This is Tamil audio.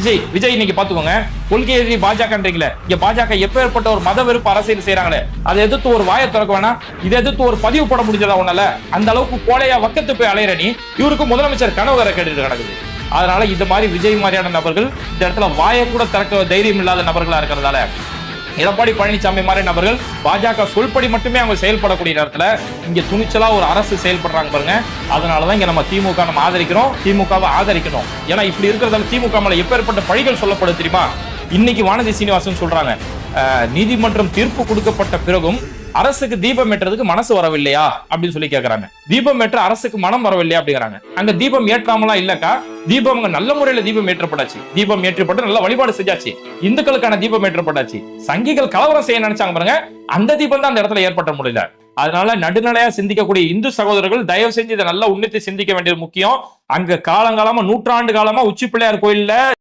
விஜய் விஜய் இன்னைக்கு பாத்துக்கோங்க கொள்கை பாஜகன்றீங்களே. இங்க பாஜக எப்பேற்பட்ட ஒரு மத வெறுப்பு அரசியல் செய்யறாங்களே அதை எதிர்த்து ஒரு வாயை திறக்க வேணாம் இதை எதிர்த்து ஒரு பதிவு போட முடிஞ்சதா உன்னால அந்த அளவுக்கு கோலையா வக்கத்து போய் அலையிற நீ இவருக்கு முதலமைச்சர் கனவு வேற கேட்டு கிடக்குது. அதனால இந்த மாதிரி விஜய் மாதிரியான நபர்கள் இந்த இடத்துல வாயை கூட திறக்க தைரியம் இல்லாத நபர்களா இருக்கிறதால எடப்பாடி பழனிசாமி மாதிரி நபர்கள் பாஜக சொல்படி மட்டுமே அவங்க செயல்படக்கூடிய நேரத்தில் இங்கே துணிச்சலாக ஒரு அரசு செயல்படுறாங்க பாருங்க. அதனாலதான் இங்கே நம்ம திமுக நம்ம ஆதரிக்கிறோம். திமுகவை ஆதரிக்கணும். ஏன்னா இப்படி இருக்கிறதால திமுக மேலே எப்பேற்பட்ட பழிகள் சொல்லப்படுது தெரியுமா? இன்னைக்கு வானதி சீனிவாசன் சொல்றாங்க நீதிமன்றம் தீர்ப்பு கொடுக்கப்பட்ட பிறகும் அரசுக்கு தீபம் ஏற்றுறதுக்கு மனசு வரவில்லையா? அப்படின்னு சொல்லி கேக்குறாங்க. தீபம் ஏற்ற அரசுக்கு மனம் வரவில்லையா அப்படிங்கிறாங்க. அங்க தீபம் ஏற்றாமலாம் இல்லக்கா? தீபம் அங்க நல்ல முறையில தீபம் ஏற்றப்பட்டாச்சு. தீபம் ஏற்றப்பட்டு நல்ல வழிபாடு செஞ்சாச்சு. இந்துக்களுக்கான தீபம் ஏற்றப்பட்டாச்சு. சங்கிகள் கலவரம் செய்ய நினைச்சாங்க பாருங்க. அந்த தீபம் தான் அந்த இடத்துல ஏற்பட்ட முடியல. அதனால நடுநிலையா சிந்திக்கக்கூடிய இந்து சகோதரர்கள் தயவு செஞ்சு இதை நல்லா உன்னித்து சிந்திக்க வேண்டியது முக்கியம். அங்க காலங்காலமா நூற்றாண்டு காலமா உச்சி பிள்ளையார் கோயில்ல